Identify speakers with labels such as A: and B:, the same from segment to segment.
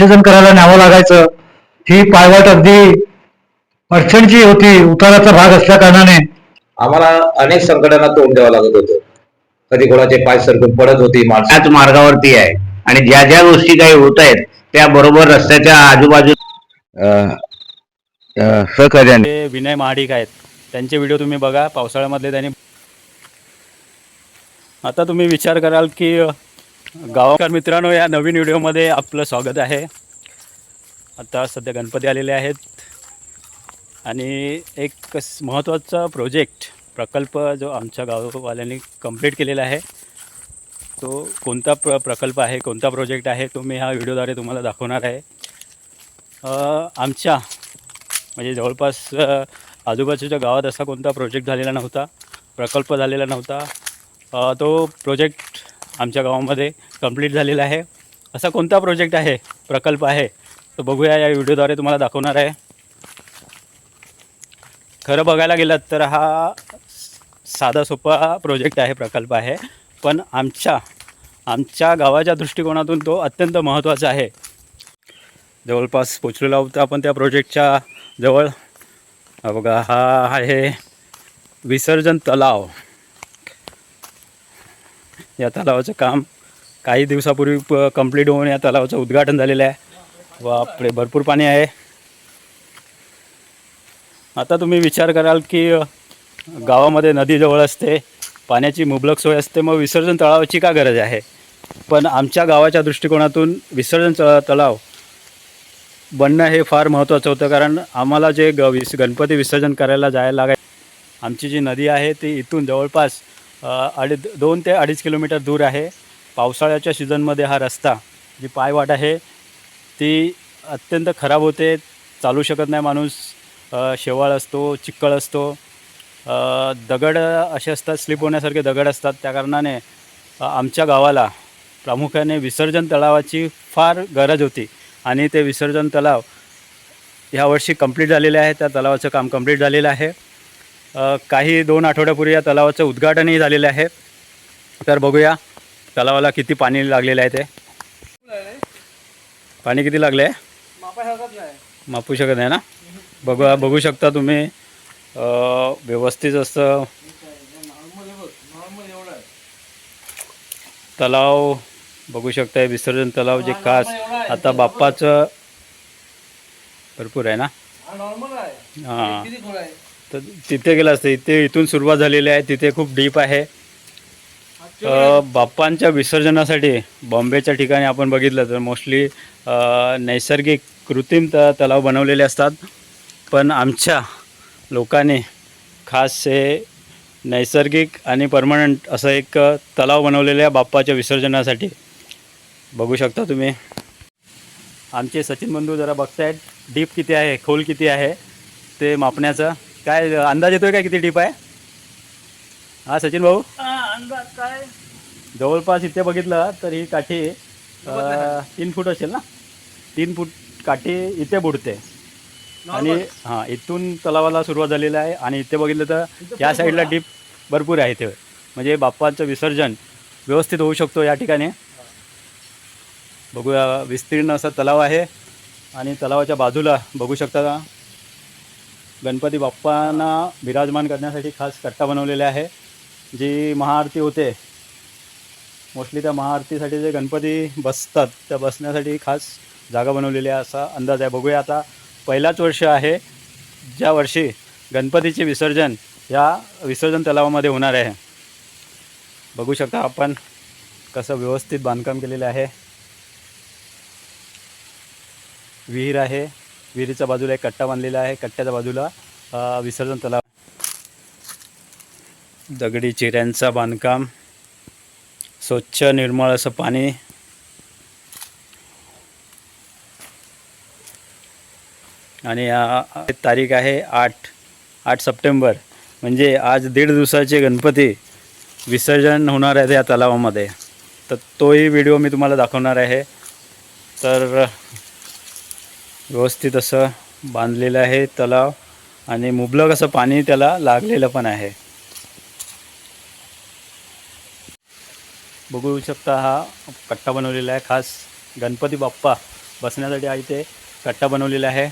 A: विसर्जन करायला न्यावं लागायचं. ही पायवाट अगदी अडचणची होती. उताराचा भाग असल्या कारणाने.
B: आम्हाला अनेक संकटांना तोंड द्यावं लागत होतं. कधी कोणाचे पाय सरकून पडत होती
C: त्याच मार्गावरती आहे. आणि ज्या ज्या गोष्टी काही होत आहेत त्या बरोबर रस्त्याच्या आजूबाजू सहकार्याने.
D: ते विनय महाडिक आहेत. त्यांचे व्हिडिओ तुम्ही बघा. पावसाळ्यामधले त्यांनी आता तुम्ही विचार कराल की अ, गावकर मित्रांनो या नवीन व्हिडिओमध्ये आपलं स्वागत आहे. आता सध्या गणपती आलेले आहेत. आणि एक महत्त्वाचा प्रोजेक्ट प्रकल्प जो आमच्या गाववाल्यांनी कंप्लीट केलेला आहे तो कोणता प्र प्रकल्प आहे कोणता प्रोजेक्ट आहे तो मी ह्या व्हिडिओद्वारे तुम्हाला दाखवणार आहे. आमच्या म्हणजे जवळपास आजूबाजूच्या गावात असा कोणता प्रोजेक्ट झालेला नव्हता प्रकल्प झालेला नव्हता. तो प्रोजेक्ट आमच्या गावामध्ये कंप्लीट झालेला आहे. असा कोणता प्रोजेक्ट आहे प्रकल्प आहे तो बघूया या व्हिडिओद्वारे तुम्हाला दाखवणार आहे. खरं बघायला गेलं तर हा साधा सोपा प्रोजेक्ट आहे प्रकल्प आहे. पण आमच्या आमच्या गावाच्या दृष्टिकोनातून तो अत्यंत महत्त्वाचा आहे. जवळपास पोचलेला आहोत आपण त्या प्रोजेक्टच्या जवळ. बघा हा आहे विसर्जन तलाव. या तलावाचं काम काही दिवसापूर्वी प कंप्लीट होऊन या तलावाचं उद्घाटन झालेलं आहे. बापरे भरपूर पाणी आहे. आता तुम्ही विचार कराल की गावामध्ये नदी जवळ असते पाण्याची मुबलक सोय असते मग विसर्जन तळावाची का गरज आहे? पण आमच्या गावाच्या दृष्टिकोनातून विसर्जन तळ तलाव बनणं हे फार महत्त्वाचं होतं कारण आम्हाला जे ग विस गणपती विसर्जन करायला जायला लागाय आमची जी नदी आहे ती इथून जवळपास अडीच दोन ते अडीच किलोमीटर दूर आहे. पावसाळ्याच्या सीझनमध्ये हा रस्ता जी पायवाट आहे ती अत्यंत खराब होते. चालू शकत नाही माणूस. शेवाळ असतो चिक्कळ असतो. दगड असे असतात स्लिप होण्यासारखे दगड असतात. त्या कारणाने आमच्या गावाला प्रामुख्याने विसर्जन तलावाची फार गरज होती. आणि ते विसर्जन तलाव ह्यावर्षी कंप्लीट झालेले आहे. त्या तलावाचं काम कंप्लीट झालेलं आहे. काही दोन आठवड्यापूर्वी या तलावाचं उद्घाटनही झालेलं आहे. तर बघूया तलावाला किती पाणी लागलेलं आहे ते. पाणी किती लागले? आहे मापू शकत नाही ना? बघू बघू शकता तुम्ही. व्यवस्थित असं. तलाव बघू शकताय विसर्जन तलाव जे खास. आता बाप्पाचं भरपूर आहे ना? हां तर तिथे गेलं असतं इथे इथून सुरुवात झालेली आहे तिथे खूप डीप आहे. बाप्पांच्या विसर्जनासाठी बॉम्बेच्या ठिकाणी आपण बघितलं तर मोस्टली नैसर्गिक कृत्रिम त तलाव बनवलेले असतात. पण आमच्या लोकांनी खास हे नैसर्गिक आणि परमनंट असं एक तलाव बनवलेलं आहे बाप्पाच्या विसर्जनासाठी. बघू शकता तुम्ही. आमचे सचिन बंधू जरा बघतायत डीप किती आहे खोल किती आहे ते मापण्याचं. काय अंदाज येतोय काय किती डीप आहे? हा सचिन भाऊ? जवळपास इथे बघितलं तर ही काठी अ, तीन फूट असेल ना? तीन फूट काठी इथे बुडते. आणि हां इथून तलावाला सुरुवात झालेली आहे आणि इथे बघितलं तर या साईडला डीप भरपूर आहे इथे. म्हणजे बाप्पाचं विसर्जन व्यवस्थित होऊ शकतो या ठिकाणी. बघूया विस्तीर्ण असा तलाव आहे आणि तलावाच्या बाजूला बघू शकता का? गणपती बाप्पांना विराजमान करण्यासाठी खास कट्टा बनवलेला आहे. जी महाआरती होते मोस्टली त्या महाआरतीसाठी जे गणपती बसतात त्या बसण्यासाठी खास जागा बनवलेली आहे असा अंदाज आहे. बघूया आता पहिलाच वर्ष आहे ज्या वर्षी गणपतीचे विसर्जन या विसर्जन तलावामध्ये होणार आहे. बघू शकता आपण कसं व्यवस्थित बांधकाम केलेलं आहे. विहीर आहे. विहिरीच्या बाजूला एक कट्टा बांधलेला आहे. कट्ट्याच्या बाजूला विसर्जन तलाव. दगडी चिऱ्यांचा बांधकाम. स्वच्छ निर्मळ असं पाणी. आणि तारीख आहे आठ आठ सप्टेंबर. म्हणजे आज दीड दिवसाचे गणपती विसर्जन होणार आहे या तलावामध्ये. तर तोही व्हिडिओ मी तुम्हाला दाखवणार आहे. तर व्यवस्थित असं बांधलेलं आहे तलाव आणि मुबलक असं पाणी त्याला लागलेलं पण आहे. बघू शकता हा कट्टा बनवलेला आहे. खास गणपती बाप्पा बसण्यासाठी हा इथे कट्टा बनवलेला आहे.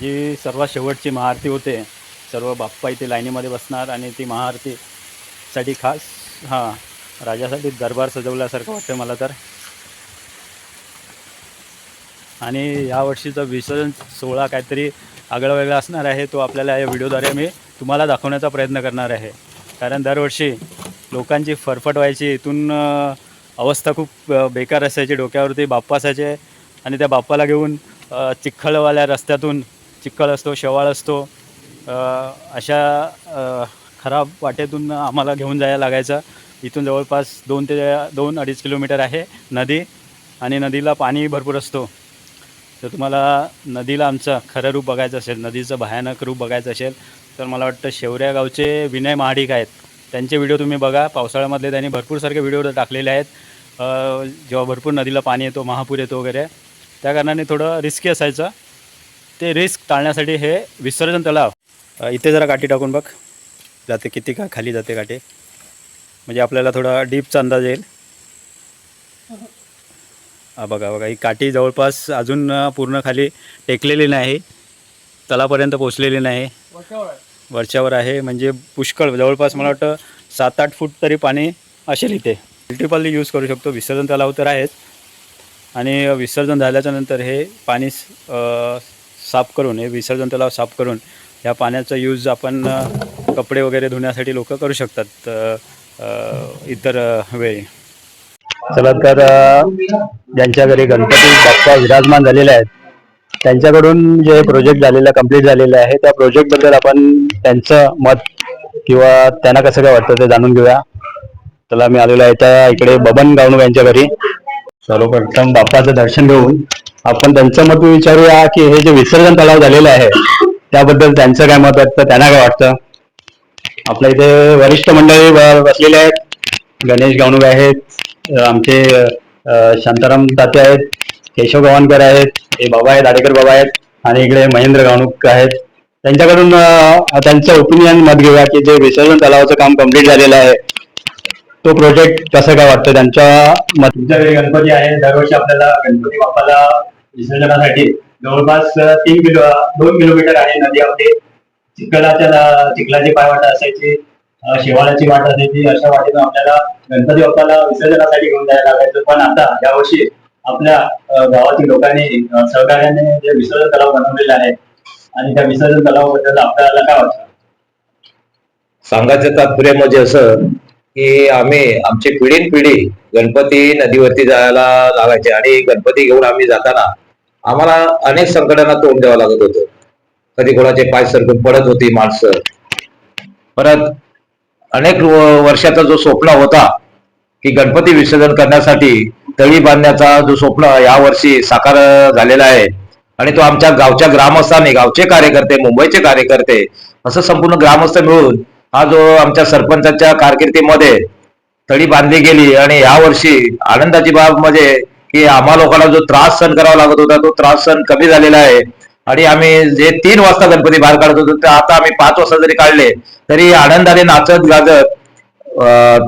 D: जी सर्वात शेवटची महाआरती होते सर्व बाप्पा इथे लाईनीमध्ये बसणार आणि ती महाआरतीसाठी खास हां राजासाठी दरबार सजवल्यासारखं वाटतं मला तर. आणि यावर्षीचा विसर्जन सोहळा काहीतरी आगळा वेगळा असणार आहे तो आपल्याला या व्हिडिओद्वारे मी तुम्हाला दाखवण्याचा प्रयत्न करणार आहे. कारण दरवर्षी लोकांची फरफट व्हायची इथून अवस्था खूप बेकार असायची डोक्यावरती बाप्पा असायचे आणि त्या बाप्पाला घेऊन चिखळवाल्या चिखलवाल्या रस्त्यातून चिखल असतो शेवाळ असतो अशा खराब वाटेतून आम्हाला घेऊन जायला लागायचं. इथून जवळपास दोन ते दोन अडीच किलोमीटर आहे नदी आणि नदीला पाणी भरपूर असतो. तर तुम्हाला नदीला आमचं खरं रूप बघायचं असेल नदीचं भयानक रूप बघायचं असेल तर मला वाटतं शेवऱ्या गावचे विनय महाडिक आहेत. त्यांचे व्हिडिओ तुम्ही बघा. पावसाळ्यामधले त्यांनी भरपूर सारखे व्हिडिओ टाकलेले आहेत. जेव्हा भरपूर नदीला पाणी येतो महापूर येतो वगैरे त्या कारणाने थोडं रिस्की असायचं. ते रिस्क टाळण्यासाठी हे विसर्जन तलाव. इथे जरा काठी टाकून बघ. जाते किती का खाली जाते काठी. म्हणजे आपल्याला थोडा डीपचा अंदाज येईल. हो, हो. बघा बघा ही काठी जवळपास अजून पूर्ण खाली टेकलेली नाही. तलापर्यंत पोचलेली नाही. वरच्यावर आहे. म्हणजे पुष्कळ जवळपास मला वाटतं सात आठ फूट तरी पाणी असेल इथे. मल्टिपल यूज करू शकतो. विसर्जन तलाव तर आहेच. आणि विसर्जन झाल्याच्यानंतर हे पाणी साफ करून हे विसर्जन तलाव साफ करून ह्या पाण्याचा यूज आपण कपडे वगैरे धुण्यासाठी लोक करू शकतात इतर वेळी. चला तर ज्यांच्या घरी गणपती बाप्पा विराजमान झालेले आहेत त्यांच्याकडून जे प्रोजेक्ट झालेला कंप्लीट झालेलं आहे त्या प्रोजेक्टबद्दल आपण त्यांचं मत किंवा त्यांना कसं काय वाटतं ते जाणून घेऊया. चला मी आलेलो आहे त्या इकडे बबन गावणू यांच्या घरी. सर्वप्रथम बाप्पाचं दर्शन घेऊन आपण त्यांचं मत विचारूया की हे जे विसर्जन तलाव झालेलं आहे त्याबद्दल त्यांचं काय मत वाटतं त्यांना काय वाटतं? आपल्या इथे वरिष्ठ मंडळी बसलेले आहेत. गणेश गावणूक आहेत. आमचे शांताराम ताते आहेत केशव गव्हाणकर आहेत हे बाबा आहेत आडेकर बाबा आहेत आणि इकडे महेंद्र गावणूक आहेत. त्यांच्याकडून त्यांचं ओपिनियन मत घेऊया की जे विसर्जन तलावाचं काम कंप्लीट झालेलं आहे तो प्रोजेक्ट कसं काय वाटतं त्यांच्या मत गणपती आहे. दरवर्षी आपल्याला गणपती बाप्पाला विसर्जनासाठी जवळपास तीन किलो दोन किलोमीटर आहे नदी आपली चिखलाच्या चिखलाची पायवाटा असायची. शेवाळाची वाट असायची अशा वाटेतून आपल्याला गणपती बाप्पाला विसर्जनासाठी घेऊन जायला लागायचं. पण आता यावर्षी आपल्या गावातील लोकांनी सहकार्याने जे विसर्जन तलाव बनवलेला आहे आणि त्या विसर्जन तलावाबद्दल आपल्याला काय वाटतं?
B: सांगायचं तात्पर्य म्हणजे असं की आम्ही आमची पिढीन पिढी गणपती नदीवरती जायला लागायचे आणि गणपती घेऊन आम्ही जाताना आम्हाला अनेक संकटांना तोंड द्यावं लागत होतं. कधी कोणाचे पाय सरकून पडत होती माणसं. परत अनेक वर्षाचा जो स्वप्न होता की गणपती विसर्जन करण्यासाठी तळी बांधण्याचा जो स्वप्न यावर्षी साकार झालेला आहे. आणि तो आमच्या गावच्या ग्रामस्थांनी गावचे कार्यकर्ते मुंबईचे कार्यकर्ते असं संपूर्ण ग्रामस्थ मिळून हा जो आमच्या सरपंचाच्या कारकिर्दीमध्ये तळी बांधली गेली आणि यावर्षी आनंदाची बाब म्हणजे की आम्हा लोकांना जो त्रास सहन करावा लागत होता तो त्रास सहन कमी झालेला आहे. आणि आम्ही जे तीन वाजता गणपती बाहेर काढत होतो ते आता आम्ही पाच वाजता जरी काढले तरी आनंदाने नाचत गाजत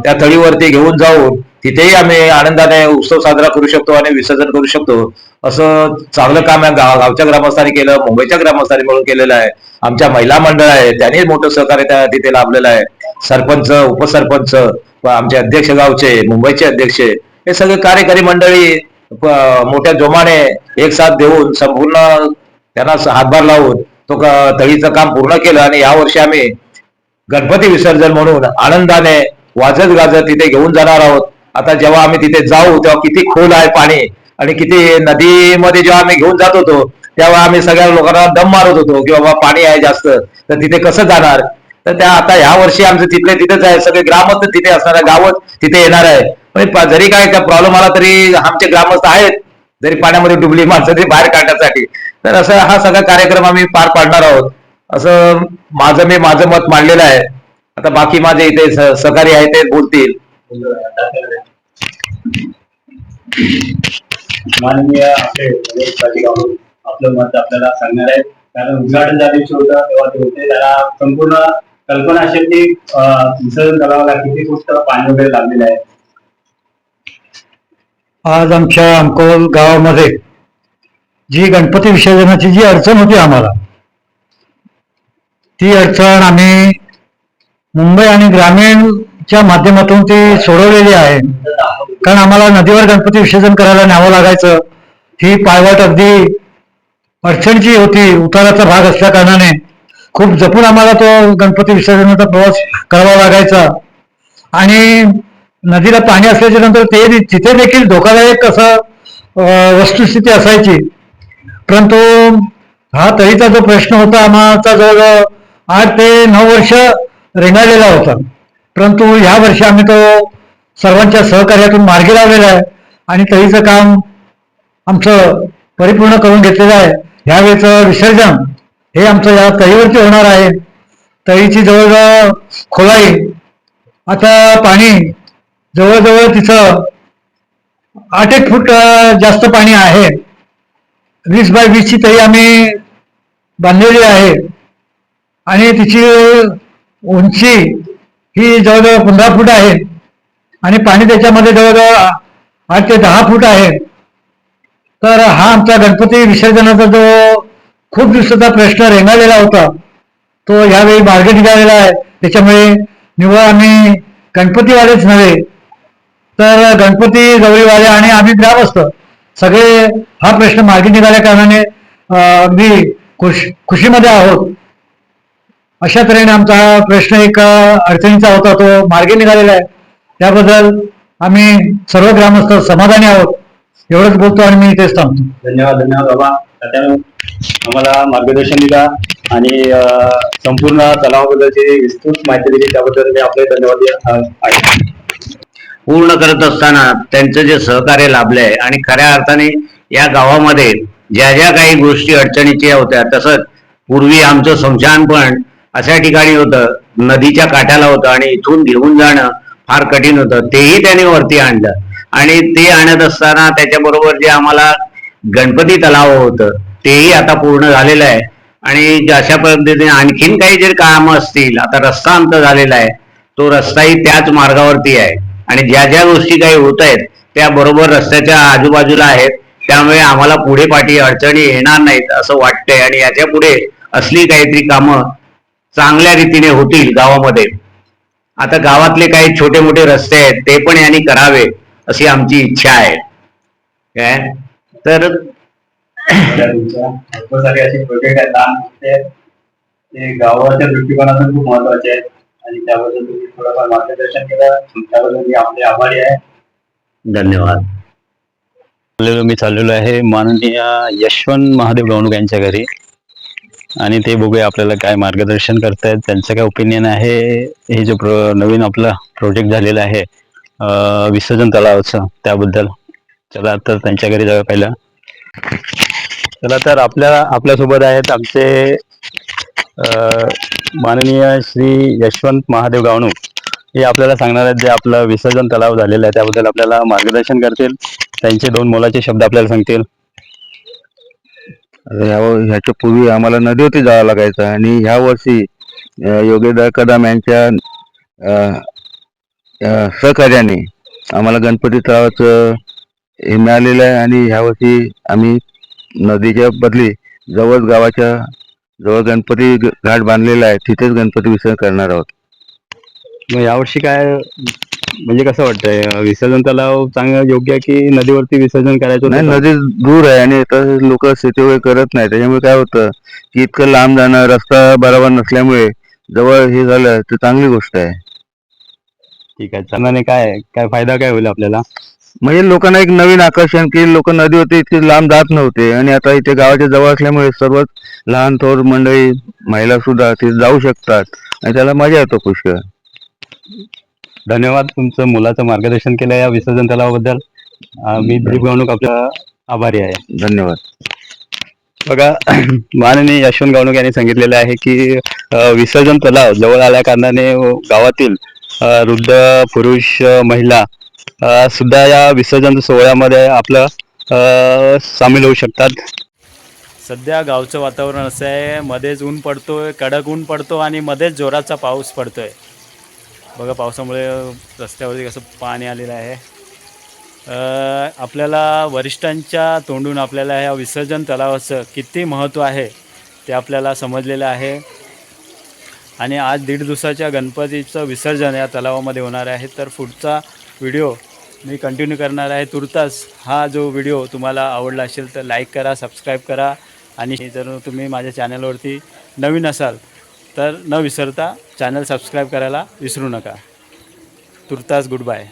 B: त्या तळीवरती घेऊन जाऊन तिथेही आम्ही आनंदाने उत्सव साजरा करू शकतो आणि विसर्जन करू शकतो. असं चांगलं काम या गाव गावच्या ग्रामस्थांनी केलं मुंबईच्या ग्रामस्थांनी मिळून केलेलं आहे. आमच्या महिला मंडळ आहे त्यांनी मोठं सहकार्य त्या तिथे लाभलेलं आहे. सरपंच उपसरपंच व आमचे अध्यक्ष गावचे मुंबईचे अध्यक्ष हे सगळे कार्यकारी मंडळी मोठ्या जोमाने एक साथ देऊन संपूर्ण त्यांना हातभार लावून तो तळीचं काम पूर्ण केलं आणि यावर्षी आम्ही गणपती विसर्जन म्हणून आनंदाने वाजत गाजत तिथे घेऊन जाणार आहोत. आता जेव्हा आम्ही तिथे जाऊ तेव्हा किती खोल आहे पाणी आणि किती नदीमध्ये जेव्हा आम्ही घेऊन जात होतो तेव्हा आम्ही सगळ्या लोकांना दम मारत होतो की बाबा पाणी आहे जास्त तर तिथे कसं जाणार? तर त्या आता ह्या वर्षी आमचं तिथले तिथेच आहे सगळे ग्रामस्थ तिथे असणार गावच तिथे येणार आहे. जरी काय त्या प्रॉब्लेम आला तरी आमचे ग्रामस्थ आहेत जरी पाण्यामध्ये डुबली माणसं तरी बाहेर काढण्यासाठी. तर असं हा सगळा कार्यक्रम आम्ही पार पाडणार आहोत. असं माझं मी माझं मत मांडलेलं आहे. आता बाकी माझे इथे सहकारी आहे ते बोलतील.
A: माननीय आपले आपलं मत आपल्याला सांगणार आहे कारण उद्घाटन ज्या दिवशी होतं तेव्हा ते होते. त्याला संपूर्ण कल्पना अशी की अं, विसर्जन तलावाला किती गोष्ट पाणी वगैरे लागलेलं आहे.
E: आज आमच्या अंकोल गावामध्ये जी गणपती विसर्जनाची जी अडचण होती आम्हाला ती अडचण आम्ही मुंबई आणि ग्रामीणच्या माध्यमातून ती सोडवलेली आहे. कारण आम्हाला नदीवर गणपती विसर्जन करायला न्यावं लागायचं. ही पायवाट अगदी अडचणची होती उताराचा भाग असल्या कारणाने. खूप जपून आम्हाला तो गणपती विसर्जनाचा प्रवास करावा लागायचा. आणि नदीला पाणी असल्याच्या नंतर ते तिथे देखील धोकादायक असं वस्तुस्थिती असायची. परंतु हा तरीचा जो प्रश्न होता आम्हाचा जवळजवळ आठ ते नऊ वर्ष रेंगाळलेला होता. परंतु ह्या वर्षी आम्ही तो सर्वांच्या सहकार्यातून मार्गी लावलेला आहे आणि तरीचं काम आमचं परिपूर्ण करून घेतलेलं आहे. ह्यावेळेचं विसर्जन हे आमचं या तळीवरती होणार आहे. तळीची जवळजवळ खोलाई आता पाणी जवळजवळ तिथं आठ एक फूट जास्त पाणी आहे. वीस बाय वीसची तळी आम्ही बांधलेली आहे. आणि तिची उंची ही जवळजवळ पंधरा फूट आहे. आणि पाणी त्याच्यामध्ये जवळजवळ आठ ते दहा फूट आहे. तर हा आमचा गणपती विसर्जनाचा जो खूप दिवसाचा प्रश्न रेंगाळलेला होता तो यावेळी मार्ग निघालेला आहे. त्याच्यामुळे निव्वळ आम्ही गणपतीवालेच नव्हे तर गणपती गौरीवाले आणि आम्ही ग्रामस्थ सगळे हा प्रश्न मार्गी निघाल्या कारणाने मी अगदी खुश खुशीमध्ये आहोत. अशा तऱ्हेने आमचा हा प्रश्न एक अडचणीचा होता तो मार्गी निघालेला आहे. त्याबद्दल आम्ही सर्व ग्रामस्थ समाधानी आहोत. एवढंच बोलतो आणि मी इथेच थांबतो.
A: धन्यवाद धन्यवाद बाबा. त्याने आम्हाला मार्गदर्शन दिला आणि संपूर्ण तलावाबद्दलची विस्तृत माहिती दिली त्याबद्दल मी आपले धन्यवाद आहे.
C: पूर्ण करत असताना त्यांचं जे सहकार्य लाभलंय आणि खऱ्या अर्थाने या गावामध्ये ज्या ज्या काही गोष्टी अडचणीच्या होत्या तसंच पूर्वी आमचं संशयन पण अशा ठिकाणी होतं नदीच्या काठाला होतं आणि इथून घेऊन जाणं फार कठीण होतं. तेही त्याने वरती आणलं. आणि ते आणत असताना त्याच्याबरोबर जे आम्हाला गणपती तलाव होतं तेही आता पूर्ण झालेलं आहे. आणि अशा पद्धतीने आणखीन काही जे कामं असतील आता रस्ता आमचा झालेला आहे तो रस्ताही त्याच मार्गावरती आहे. आणि ज्या ज्या गोष्टी काही होत आहेत त्या बरोबर रस्त्याच्या आजूबाजूला आहेत त्यामुळे आम्हाला पुढे पाठी अडचणी येणार नाहीत असं वाटतंय. आणि याच्यापुढे असली काहीतरी कामं चांगल्या रीतीने होतील गावामध्ये. आता गावातले काही छोटे मोठे रस्ते आहेत ते पण यांनी करावे अशी आमची इच्छा आहे. काय? तर
A: भरपूर सारे असे प्रोजेक्ट आहेत. लहान ते गावाच्या दृष्टिकोनातून खूप महत्त्वाचे आहेत. आणि त्याबद्दल तुम्ही थोडंफार मार्गदर्शन केलं. त्याबद्दल मी आपले आभारी आहे.
C: धन्यवाद.
D: मी चाललेलो आहे माननीय यशवंत महादेव गवणूक यांच्या घरी. आणि ते बघूया आपल्याला काय मार्गदर्शन करतायत. त्यांचं काय ओपिनियन आहे? हे जो प्रो नवीन आपला प्रोजेक्ट झालेला आहे विसर्जन तलावाचं त्याबद्दल. चला तर त्यांच्या घरी जाऊया पहिला. चला तर आपल्या आपल्यासोबत आहेत आमचे माननीय श्री यशवंत महादेव गावणूक हे आपल्याला सांगणार आहेत जे आपलं विसर्जन तलाव झालेलं आहे. त्याबद्दल आपल्याला मार्गदर्शन करतील. त्यांचे दोन मोलाचे शब्द आपल्याला सांगतील.
B: ह्याच्या पूर्वी आम्हाला नदीवरती जावं लागायचं आणि ह्या वर्षी योगेंद्र कदम यांच्या सहकार्याने आम्हाला गणपती तलावाचं हे मिळालेलं आहे आणि ह्या वर्षी आम्ही नदीच्या बदली जवळ गावाच्या जवळ गणपती घाट बांधलेला आहे तिथेच गणपती विसर्जन करणार आहोत.
D: मग यावर्षी काय म्हणजे कसं वाटतंय? विसर्जन तलाव चांगलं योग्य आहे की नदीवरती विसर्जन करायचं
B: नाही? नदी दूर आहे आणि लोक शेती वगैरे करत नाही त्याच्यामुळे काय होतं की इतकं लांब जाणं रस्ता बरोबर नसल्यामुळे जवळ हे झालं तर चांगली गोष्ट आहे.
D: ठीक आहे. चांगल्याने काय काय फायदा काय होईल आपल्याला?
B: म्हणजे लोकांना एक नवीन आकर्षण की लोक नदीवरती इतके लांब जात नव्हते. आणि आता इथे गावाच्या जवळ असल्यामुळे सर्वच लहान थोर मंडळी महिला सुद्धा तिथे जाऊ शकतात. आणि त्याला मजा येतो पुष्कळ
D: धन्यवाद तुमचं मुलाचं मार्गदर्शन केलं या विसर्जन तलावाबद्दल. मी दिलीप गावणूक आपला आभारी आहे.
B: धन्यवाद.
D: बघा माननीय यशवंत गावणूक यांनी सांगितलेलं आहे की अं, विसर्जन तलाव जवळ आल्या कारणाने गावातील अं, वृद्ध पुरुष अं, महिला सुद्धा या विसर्जन सोहळ्यामध्ये आपलं सामील होऊ शकतात. सध्या गावचं वातावरण असं आहे मध्येच ऊन पडतोय कडक ऊन पडतो आणि मध्येच जोराचा पाऊस पडतोय. बघा पावसामुळे रस्त्यावरती कसं पाणी आलेलं आहे. आपल्याला वरिष्ठांच्या तोंडून आपल्याला ह्या विसर्जन तलावाचं किती महत्त्व आहे ते आपल्याला समजलेलं आहे. आणि आज दीड दिवसाच्या गणपतीचं विसर्जन या तलावामध्ये होणार आहे. तर पुढचा व्हिडिओ मी कंटिन्यू करणार आहे. तुर्तास हा जो व्हिडिओ तुम्हाला आवडला असेल तर लाईक करा सबस्क्राईब करा. आणि जर तुम्ही माझ्या चॅनलवरती नवीन असाल तर न विसरता चॅनल सबस्क्राईब करायला विसरू नका. तुर्तास गुड बाय